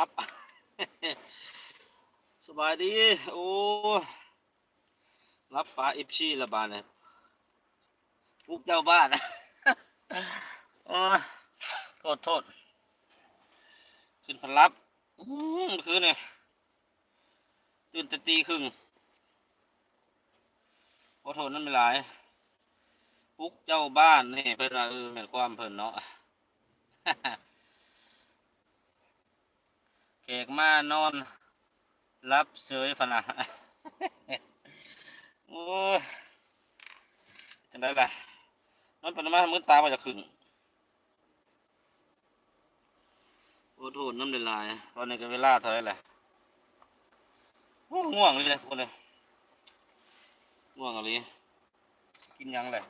ับ สบายดี โอ้ รับปลาเอฟซีละบาทเนี่ยพวกเจ้าบ้านโอ้โทษโทษ ขึ้นพลับอื้อหือคืนเนี่ยตื่นแต่ตีครึ่งขอโทษนั่นไม่หลายปลุกเจ้าบ้านนี่เพิ่นว่าเออเหมือนความเพลินเนาะ แขกมานอน รับเสยพะนะโอ้ยจังได้ละนอนปนมามืดตาว่าจะขึ้นโอ้โทษน้ำเดลายตอนนี้ก็เวลาเท่าไรแหละง่วงเลยนะทุกคนเลยง่วงอะไรกินยังเลย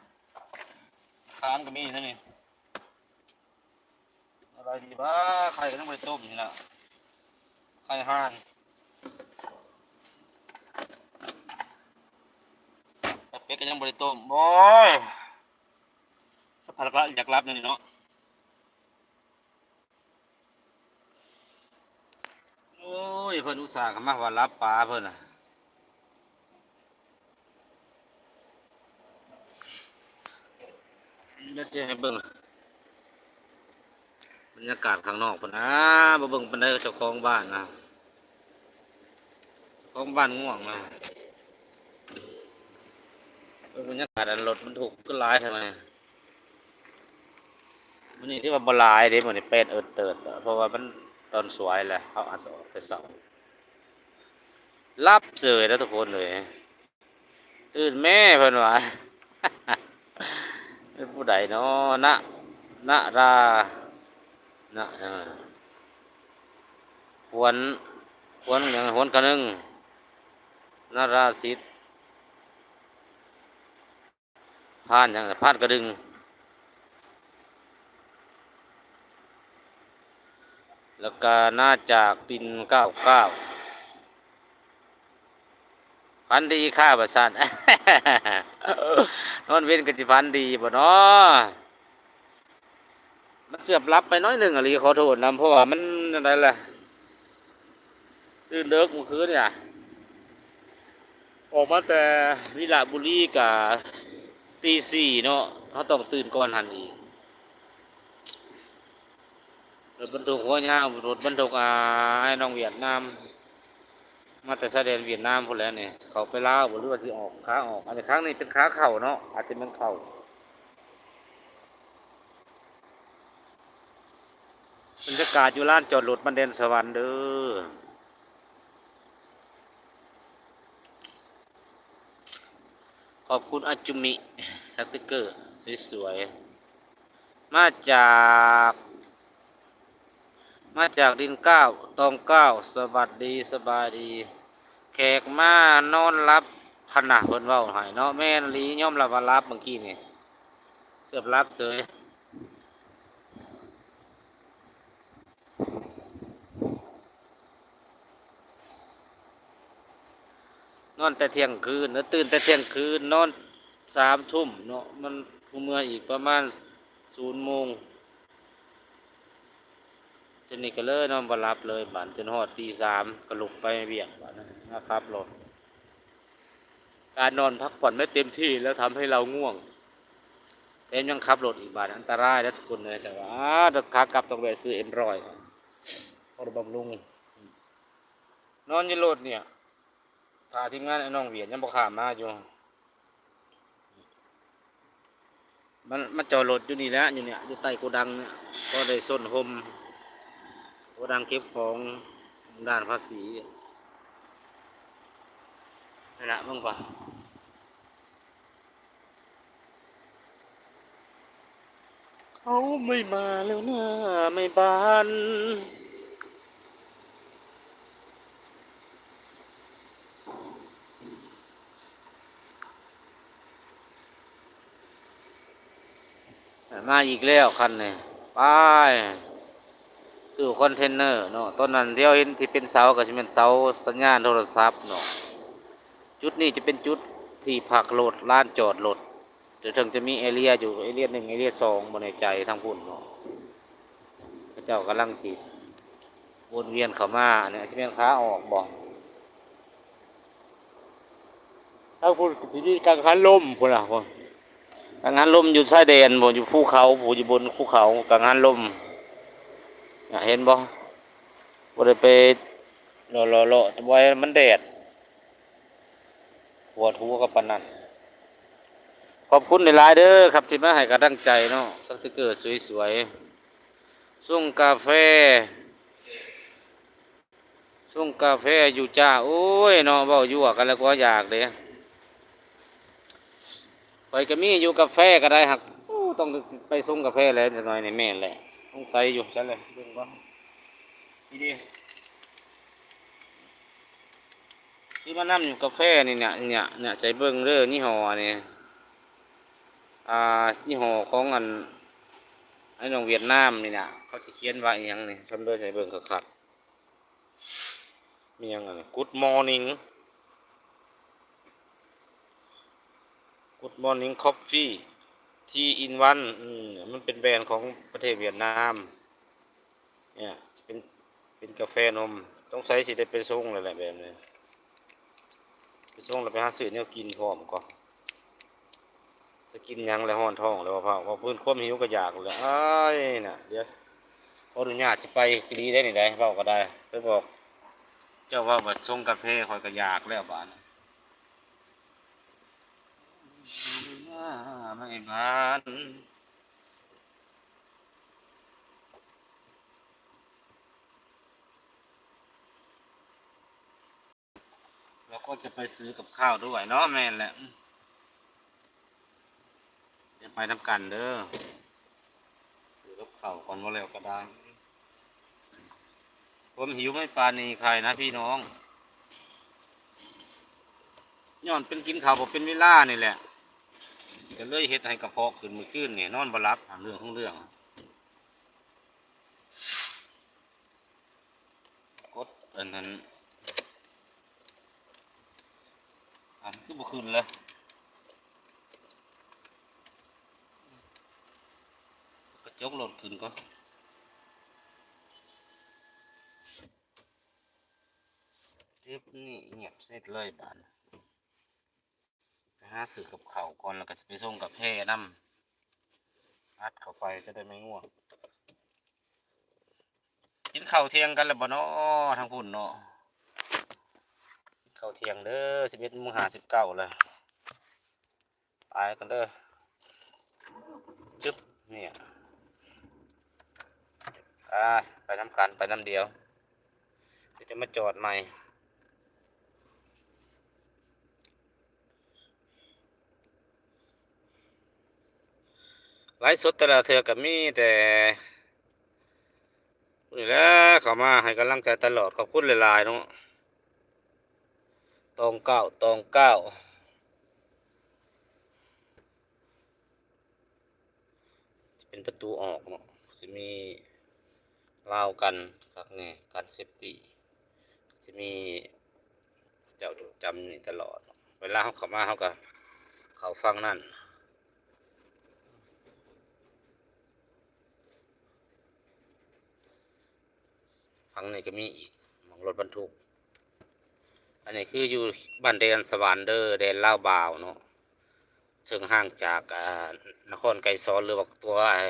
ค้านก็มีเท่านี้อะไรดีบ้าไข่ก็ต้องไปต้มนี่นะ ไข่ห่านแต่เป็ดก็ยังบริต้มบอยสักพักละอยากรับนี่เนาะโอ้ยเพิ่นอุตส่าห์เข้ามาว่ารับปลาเพิ่นน่ะเดี๋ยวจะให้เบิ่ง รยากาศข้างนอกพุ่นะบ่เบิ่งปานใดก็เจ้าของบ้านนะเจ้าของบ้านง่วงนะเบิ่งบรรยากาศอันรถมันถูกก็หลายทำไมมันนี่ที่ว่าบลายเด้มื้อนี้เป็นเอิดเติดเพราะว่ามันตอนสวยแหละเขาอาจจะออกแต่เช้ารับเสยแล้วทุกคนเลยตื่นแม่เพิ่นว่าเป็นผู้ใดเนาะนะนะรา นะหวนหวนอย่างหวนกันนึงนาราสิทธิ์พานอย่างพานกระดึงแล้วก็น่าจากปินเก้าเก้าพันดีค่าประสานนอนเว้นกันจิพันดีบ่เนาะ มันเสียบรับไปน้อยหนึ่งอะไรขอโทษนะเพราะว่ามันอะไรล่ะตื่นเด็กเมื่อคืนเนี่ย ออกมาแต่วิลาบุรีกับตีสี่เนาะเขาต้องตื่นก่อนหันอีกรถบรรทุกหัวยาวรถบรรทุกอาไอ้น้องเวียดนามมาแต่ชายแดนเวียดนามพอแล้วเนี่ยเขาไปลาบหรือว่าสิออกขาออกอันนี้ครั้งนี้เป็นขาเข่าเนาะอาจจะเป็นเข่า บรรยากาศอยู่ร้านจอดรถบันเดนสวรรค์เด้อขอบคุณอาจุมิสติกเกอร์สวยๆมาจาก มาจากดินเก้าตองเก้าสวัสดีสบายดี แขกมานอนรับขนาดเพิ่นเว้าให้เนาะแม่นลีย่อมรับว่ารับเมื่อกี้นี่เสือบรับเสย นอนแต่เที่ยงคืนแล้วตื่นแต่เที่ยงคืนนอนสามทุ่มเนาะมันผู้เมื่ออีกประมาณศูนย์โมงจนนี่ก็เลยนอนบหลับเลยบันจนหอดตีสามก็ลุกไปเบียกบันนะครับรถการนอนพักผ่อนไม่เต็มที่แล้วทำให้เราง่วงแถมยังขับรถอีกบาทอันตรายแล้วทุกคนเลยแต่ว่าอ้าดขากลับต้องไปซื้อเอ็นรอยพอบำรุง นอนยี่รถเนี่ยาทีมงานไอ้น้องเวียนยังบ่ขามมาอยู่ มันมันจอดรถอยู่นี่แหล้วอยู่เนี่ยอยู่ใต้โกดังเนี่ยก็ได้ส้นหมโกดังเก็บของด้านภาษีนี่นแหละมึงป่ะเขาไม่มาแล้วนะไม่บาน มาอีกแล้วคันนี่ไปตู้คอนเทนเนอร์เนาะต้นนั้นที่เราเห็นที่เป็นเสาก็จะเป็นเสาสัญญาณโทรศัพท์เนาะจุดนี้จะเป็นจุดที่พักรถลดลานจอดรถเดี๋ยวถึงจะมีเอเรียอยู่เอเรียหนึ่งเอเรียสองบนในใจทางพุ่นเนาะพระเจ้ากำลังสิวนเวียนเข้ามาเนี่ยสิเป็นขาออกบ่ถ้าพูดที่นี่กังหันลมพุ่นละพุ่น กังหันลมอยู่ชายแดนบ่อยู่ภูเขาบ่อยู่บนภูเขากังหันลมเห็นบ่บ่ได้ไปรอรอรอไว้มันแดดปวดหัวกับปนันขอบคุณในหลายเด้อครับที่มาให้กำลังใจเนาะสติกเกอร์สวยๆส่งกาแฟส่งกาแฟอยู่จ้า โอ้ยเนาะเว้าอยู่กันแล้วก็อยากเด้ ไปก็มีอยู่กาแฟก็ได้ครับโอ้ต้องไปส่งกาแฟแล้วจักหน่อยในแม่แหละต้องใส่อยู่ซั่นเลยเบิ่งบ่นี่ดิที่มานํอยู่กาแฟนี่เนี่ยเนี่ยเนี่ยใส่เบิ่งเด้อยี่ห้อนี่อ่ายี่ห้อของอันไอ้นองเวียดนามนี่เนะเขาจะเขียนว่าอหยังนี่ทำด้วยใส่เบิ่งคักๆมีหยังไง Good morning Good morning coffee tea in one มันเป็นแบรนด์ของประเทศเวียดนาม เนี่ยเป็นเป็นกาแฟนม ต้องใช้สิได้ไปส่งเลยแหละแบบนี้ไปส่งแล้วไปหาซื้อแนวกินพร้อมก่อนจะกินยังแล้วห้อนท้องแล้วว่าพอพื้นความหิวก็อยากเลยไอ้น่ะเดี๋ยวขออนุญาตสิไปดีได้นี่ได้เว้าก็ได้ไปบอก เจ้าว่าบัดส่งกาแฟคอยก็อยากแล้วบาด น่ะไม่บ้านเราก็จะไปซื้อกับข้าวด้วยเนาะแม่นแหละเดี๋ยวไปทำกันเด้อซื้อกับข้าวก่อนว่าแล้วก็ได้ผมหิวไม่ปานนีใครนะพี่น้องย้อนเป็นกินข้าวบอกเป็นเวลานี่แหละ จะเลยเฮ็ดให้กระเพาะขึ้นมือขึ้นเนี่ยนอนบ่หลับหาเรื่องของเรื่องกดอันนั้นอันคือบ่ขึ้นเลยกระจกหลดขึ้นก็จึ๊บนี่เงียบเสร็จเลยบานาสื่อกับเขาก่อนแล้วก็จะไปส่งกับแพร่น้ำอัดเข้าไปจะได้ไม่ง่วงกินข้าวเที่ยงกันแล้วบ่เนาะทางพุ่นเนาะข้าวเที่ยงเด้อสิบเอ็ดโมงห้าสิบเก้าเลยไปกันเด้อจึ๊บเนี่ยอ่าไปน้ำกันไปน้ำเดียวจะมาจอดใหม่ ลฟ์สดแต่ละเทือกับมีแต่นี่แหละเขามาให้กำลังใจตลอดขอบคุณหลายๆเนาะตองเก้าตองเก้าจะเป็นประตูออกเนาะจะมีเล่าวกันครับนี่การเซฟตี้จะมีเจ้าจำนี่ตลอด เวลาเขาเข้ามาเขาก็เขาฟังนั่น ฟังนี่ก็มีอีกมองรถบรรทุก อันนี้คืออยู่บ้านเดนสวรรค์เดอร์เดนเล่าวบาวเนาะซึ่งห่างจากนครไกรสอนหรือว่าตัวไอ้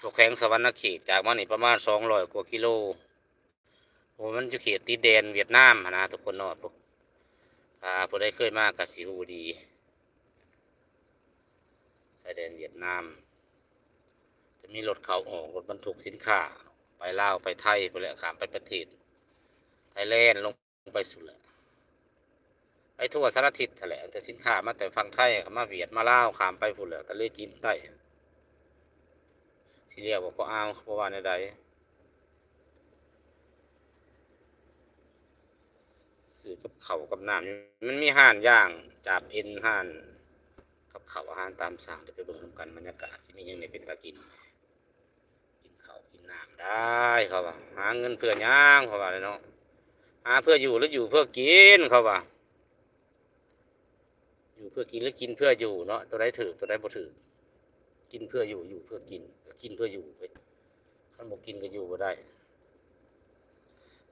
ตัวแข้งสวรรณเขตจากมันนี่ประมาณสองร้อยกว่ากิโลโอ้มันจะเขตติดแดนเวียดนามนะทุกคนเนาะพวกอ่าผู้ได้เคยมากกับสิฮูดีชายแดนเวียดนาม จะมีรถเขาออกรถบรรทุกสินค้า ไปลาวไปไทยไปแล้วขามไปประเทศไทยแลนด์ลงไปสุดแหละไปทั่วสารทิศแหละแต่สินค้ามาแต่ฝั่งไทยเขามาเวียดมาลาวขามไปพุ่นแหละก็เลยจีนใต้สิเรียกว่าพออ้าวเพราะว่าในใดซื้อกับเขากับน้ำมันมีห่านย่างจับเอ็นห่านกับเขาวอาหารตามสั่งเดี๋ยวไปเบิ่งกันบรรยากาศสิมียังในเป็นตากิน กินเขาวกินน้ำ ได้เขาว่าหาเงินเพื่อย่างเขาว่าเลยเนาะหาเพื่ออยู่หรืออยู่เพื่อกินเขาว่าอยู่เพื่อกินหรือกินเพื่ออยู่เนาะตัวใดถือตัวใดบ่ถือกินเพื่ออยู่อยู่เพื่อกินกินเพื่ออยู่ไปขันบอกกินก็อยู่บ่ได้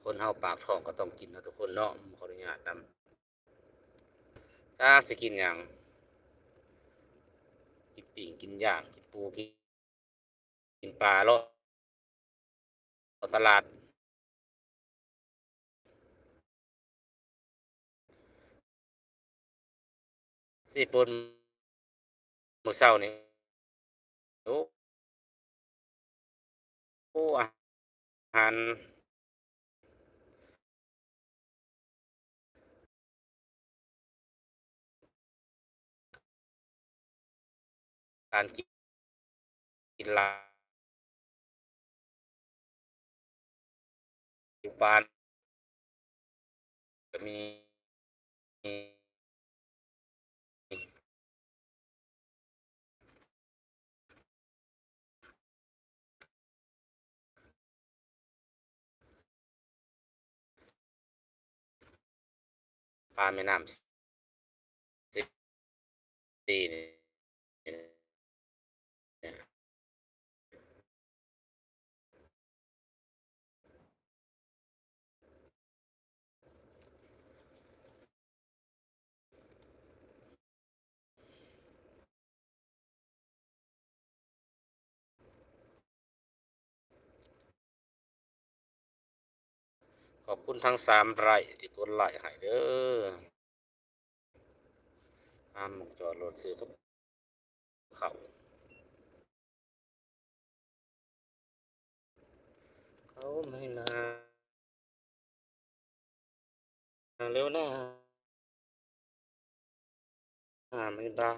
คนเฮาปากท้องก็ต้องกินนะทุกคนเนาะขออนุญาตนำถ้าสิกินหยังกินปิ่งกินย่างกินปูกินกินปลาเลาะ ตลาด สิปุ่นมือเช้านี่โอ้โอ้อาหารการกินหลา ยปานก็มีปลาแม่น้ำสีนี่ ขอบคุณทั้งสามไร่ที่กดไลค์ให้เด้ออามจอดรถซื้อกับเขาเขาไม่มาเร็วนะอ่าไม่ได้